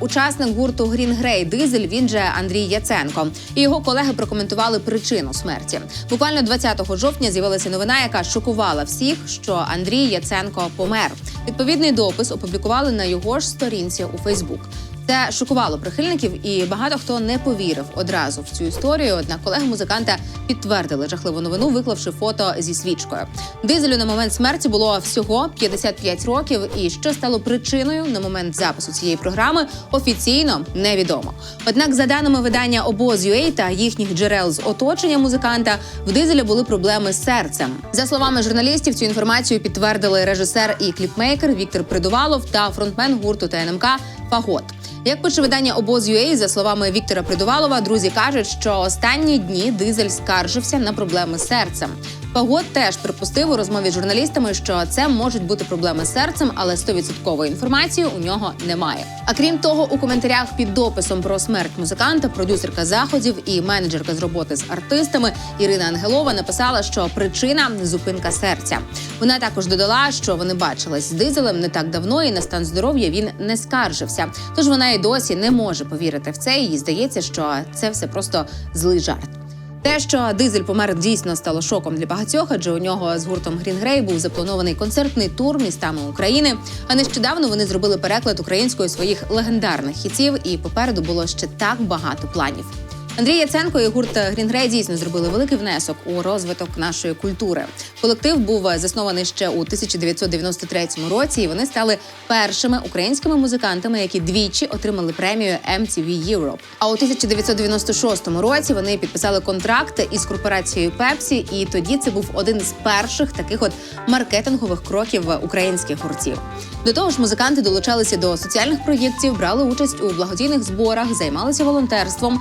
учасник гурту Грін Грей Дизель. Він же Андрій Яценко. І його колеги прокоментували причину смерті. Буквально 20 жовтня з'явилася новина, яка шокувала всіх, що Андрій Яценко помер. Відповідний допис опублікували на його ж сторінці у Фейсбук. Це шокувало прихильників, і багато хто не повірив одразу в цю історію. Однак колеги музиканта підтвердили жахливу новину, виклавши фото зі свічкою. Дизелю на момент смерті було всього 55 років. І що стало причиною на момент запису цієї програми, офіційно невідомо. Однак, за даними видання Обоз.UA та їхніх джерел з оточення музиканта, в дизеля були проблеми з серцем. За словами журналістів, цю інформацію підтвердили режисер і кліпмейкер Віктор Придувалов та фронтмен гурту ТНМК Фагот. Як пише видання Обоз.UA, за словами Віктора Придувалова, друзі кажуть, що останні дні дизель скаржився на проблеми з серцем. Пагод теж припустив у розмові з журналістами, що це можуть бути проблеми з серцем, але 100% інформації у нього немає. А крім того, у коментарях під дописом про смерть музиканта, продюсерка заходів і менеджерка з роботи з артистами Ірина Ангелова написала, що причина зупинка серця. Вона також додала, що вони бачились з дизелем не так давно, і на стан здоров'я він не скаржився. Тож вона і досі не може повірити в це. і Їй здається, що це все просто злий жарт. Те, що дизель помер дійсно стало шоком для багатьох, адже у нього з гуртом Грін Грей був запланований концертний тур містами України. А нещодавно вони зробили переклад українською своїх легендарних хітів, і попереду було ще так багато планів. Андрій Яценко і гурт Грін Грей дійсно зробили великий внесок у розвиток нашої культури. Колектив був заснований ще у 1993 році, і вони стали першими українськими музикантами, які двічі отримали премію MTV Europe. А у 1996 році вони підписали контракт із корпорацією Pepsi, і тоді це був один з перших таких от маркетингових кроків українських гуртів. До того ж, музиканти долучалися до соціальних проєктів, брали участь у благодійних зборах, займалися волонтерством.